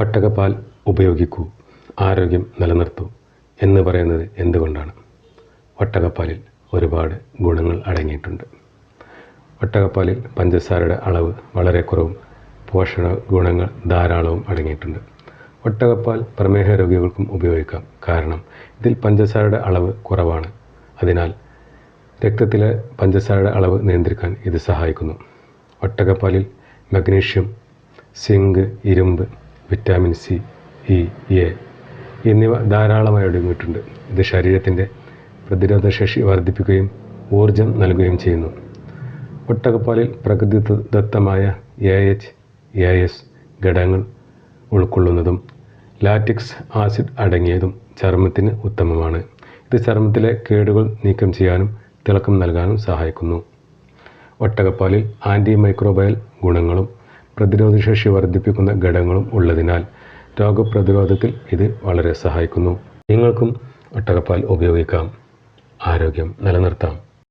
ഒട്ടകപ്പാൽ ഉപയോഗിക്കൂ ആരോഗ്യം നിലനിർത്തൂ എന്ന് പറയുന്നത് എന്തുകൊണ്ടാണ്? ഒട്ടകപ്പാലിൽ ഒരുപാട് ഗുണങ്ങൾ അടങ്ങിയിട്ടുണ്ട്. ഒട്ടകപ്പാലിൽ പഞ്ചസാരയുടെ അളവ് വളരെ കുറവും പോഷക ഗുണങ്ങൾ ധാരാളവും അടങ്ങിയിട്ടുണ്ട്. ഒട്ടകപ്പാൽ പ്രമേഹ രോഗികൾക്കും ഉപയോഗിക്കാം. കാരണം ഇതിൽ പഞ്ചസാരയുടെ അളവ് കുറവാണ്. അതിനാൽ രക്തത്തിലെ പഞ്ചസാരയുടെ അളവ് നിയന്ത്രിക്കാൻ ഇത് സഹായിക്കുന്നു. ഒട്ടകപ്പാലിൽ മഗ്നീഷ്യം സിങ്ക് ഇരുമ്പ് വിറ്റാമിൻ സി ഇ എ എന്നിവ ധാരാളമായി അടങ്ങിയിട്ടുണ്ട് ഇത് ശരീരത്തിന്റെ പ്രതിരോധശേഷി വർദ്ധിപ്പിക്കുകയും ഊർജം നൽകുകയും ചെയ്യുന്നു. ഒട്ടകപ്പാലിൽ പ്രകൃതി ദത്തമായ എ എച്ച് എ എസ് ഘടകങ്ങൾ ഉൾക്കൊള്ളുന്നതും ലാറ്റിക്സ് ആസിഡ് അടങ്ങിയതും ചർമ്മത്തിന് ഉത്തമമാണ്. ഇത് ചർമ്മത്തിലെ കേടുകൾ നീക്കം ചെയ്യാനും തിളക്കം നൽകാനും സഹായിക്കുന്നു. ഒട്ടകപ്പാലിൽ ആന്റി മൈക്രോബയൽ ഗുണങ്ങളും പ്രതിരോധശേഷി വർദ്ധിപ്പിക്കുന്ന ഘടകങ്ങളും ഉള്ളതിനാൽ രോഗപ്രതിരോധത്തിൽ ഇത് വളരെ സഹായിക്കുന്നു. നിങ്ങൾക്കും ഒട്ടകപ്പാൽ ഉപയോഗിക്കാം. ആരോഗ്യം നിലനിർത്താം.